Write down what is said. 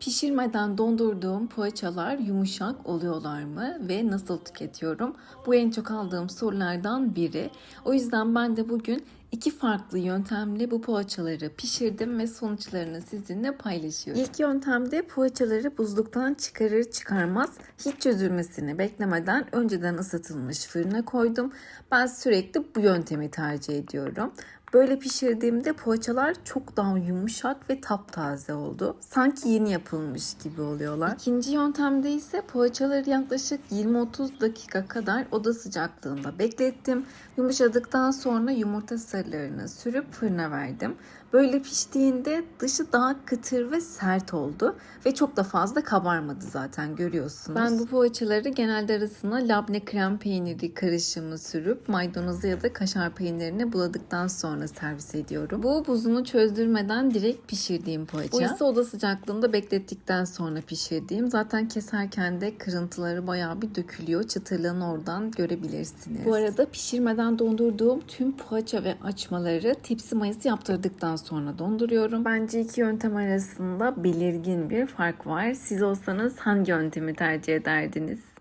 Pişirmeden dondurduğum poğaçalar yumuşak oluyorlar mı ve nasıl tüketiyorum? Bu en çok aldığım sorulardan biri. O yüzden ben de bugün iki farklı yöntemle bu poğaçaları pişirdim ve sonuçlarını sizinle paylaşıyorum. İlk yöntemde poğaçaları buzluktan çıkarır çıkarmaz hiç çözülmesini beklemeden önceden ısıtılmış fırına koydum. Ben sürekli bu yöntemi tercih ediyorum. Böyle pişirdiğimde poğaçalar çok daha yumuşak ve taptaze oldu. Sanki yeni yapılmış gibi oluyorlar. İkinci yöntemde ise poğaçaları yaklaşık 20-30 dakika kadar oda sıcaklığında beklettim. Yumuşadıktan sonra yumurta sarılarını sürüp fırına verdim. Böyle piştiğinde dışı daha kıtır ve sert oldu ve çok da fazla kabarmadı zaten görüyorsunuz. Ben bu poğaçaları genelde arasına labne krem peyniri karışımı sürüp maydanozu ya da kaşar peynirini buladıktan sonra servis ediyorum. Bu buzunu çözdürmeden direkt pişirdiğim poğaça. Bu ise oda sıcaklığında beklettikten sonra pişirdiğim. Zaten keserken de kırıntıları bayağı bir dökülüyor. Çıtırlığını oradan görebilirsiniz. Bu arada pişirmeden dondurduğum tüm poğaça ve açmaları tepsi mayası yaptırdıktan sonra donduruyorum. Bence iki yöntem arasında belirgin bir fark var. Siz olsanız hangi yöntemi tercih ederdiniz?